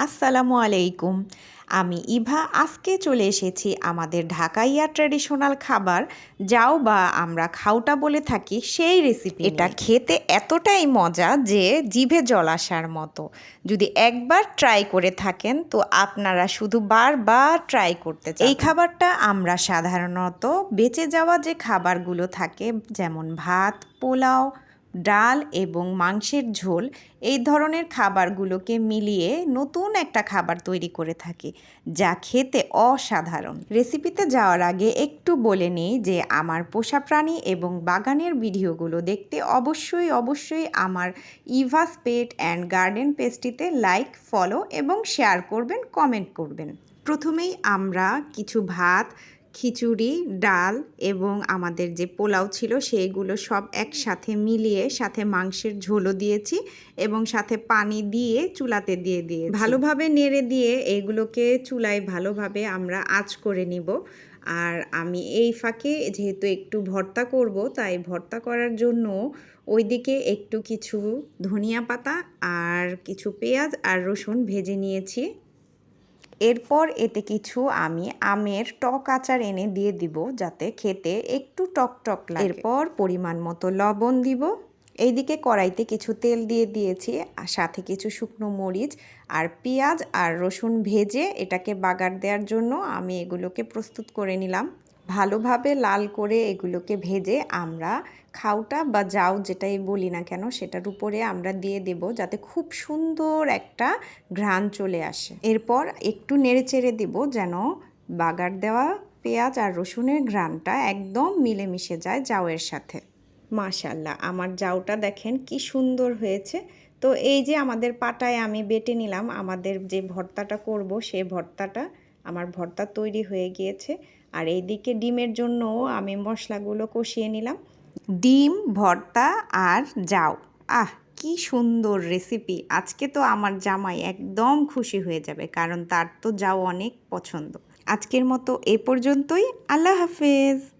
আসসালামু আলাইকুম। আমি ইভা আজকে চলে এসেছি আমাদের ঢাকাইয়া ট্র্যাডিশনাল খাবার যাও বা আমরা খাওটা বলে থাকি সেই রেসিপি এটা খেতে এতটাই মজা যে জিভে জল আসার মতো। যদি একবার ট্রাই করে থাকেন তো আপনারা শুধু বারবার ট্রাই করতে চান। এই খাবারটা আমরা সাধারণত বেঁচে যাওয়া যে খাবারগুলো থাকে যেমন ভাত পোলাও ডাল এবং মাংসের ঝোল এই ধরনের খাবারগুলোকে মিলিয়ে নতুন একটা খাবার তৈরি করে থাকি, যা খেতে অসাধারণ। রেসিপিতে যাওয়ার আগে একটু বলে নিই যে আমার পোষা প্রাণী এবং বাগানের ভিডিওগুলো দেখতে অবশ্যই অবশ্যই আমার ইভাস পেট অ্যান্ড গার্ডেন পেজটিতে লাইক, ফলো এবং শেয়ার করবেন, কমেন্ট করবেন। প্রথমেই আমরা কিছু ভাত খিচুড়ি, ডাল এবং আমাদের যে পোলাও ছিল সেইগুলো সব একসাথে মিলিয়ে সাথে মাংসের ঝোলও দিয়েছি এবং সাথে পানি দিয়ে চুলাতে দিয়ে দিয়ে ভালোভাবে নেড়ে দিয়ে এগুলোকে চুলায় ভালোভাবে আমরা আঁচ করে নিব। আর আমি এই ফাঁকে যেহেতু একটু ভর্তা করব, তাই ভর্তা করার জন্য ওইদিকে একটু কিছু ধনিয়া পাতা আর কিছু পেঁয়াজ আর রসুন ভেজে নিয়েছি। এরপর এতে কিছু আমি আমের টক আচার এনে দিয়ে দিব যাতে খেতে একটু টক টক লাগে। এরপর পরিমাণ মতো লবণ দিব। এইদিকে কড়াইতে কিছু তেল দিয়ে দিয়েছি আর সাথে কিছু শুকনো মরিচ আর পেঁয়াজ আর রসুন ভেজে এটাকে বাগার দেওয়ার জন্য আমি এগুলোকে প্রস্তুত করে নিলাম। ভালোভাবে লাল করে এগুলোকে ভেজে আমরা খাওটা বা যাও যেটাই বলি না কেন, সেটার উপরে আমরা দিয়ে দেব যাতে খুব সুন্দর একটা ঘ্রাণ চলে আসে। এরপর একটু নেড়ে চেড়ে দেব যেন বাগার দেওয়া পেঁয়াজ আর রসুনের ঘ্রাণটা একদম মিলেমিশে যায় জাউয়ের সাথে। মাশাল্লাহ, আমার জাউটা দেখেন কি সুন্দর হয়েছে। তো এই যে আমাদের পাটায় আমি বেটে নিলাম, আমাদের যে ভর্তাটা করব সে ভর্তাটা আমার ভর্তা তৈরি হয়ে গিয়েছে। আর এইদিকে ডিমের জন্য আমি মশলাগুলো কষিয়ে নিলাম। ডিম, ভর্তা আর যাও। আহ, কি সুন্দর রেসিপি আজকে তো আমার জামাই একদম খুশি হয়ে যাবে, কারণ তার তো যাও অনেক পছন্দ। আজকের মতো এ পর্যন্তই। আল্লাহ হাফেজ।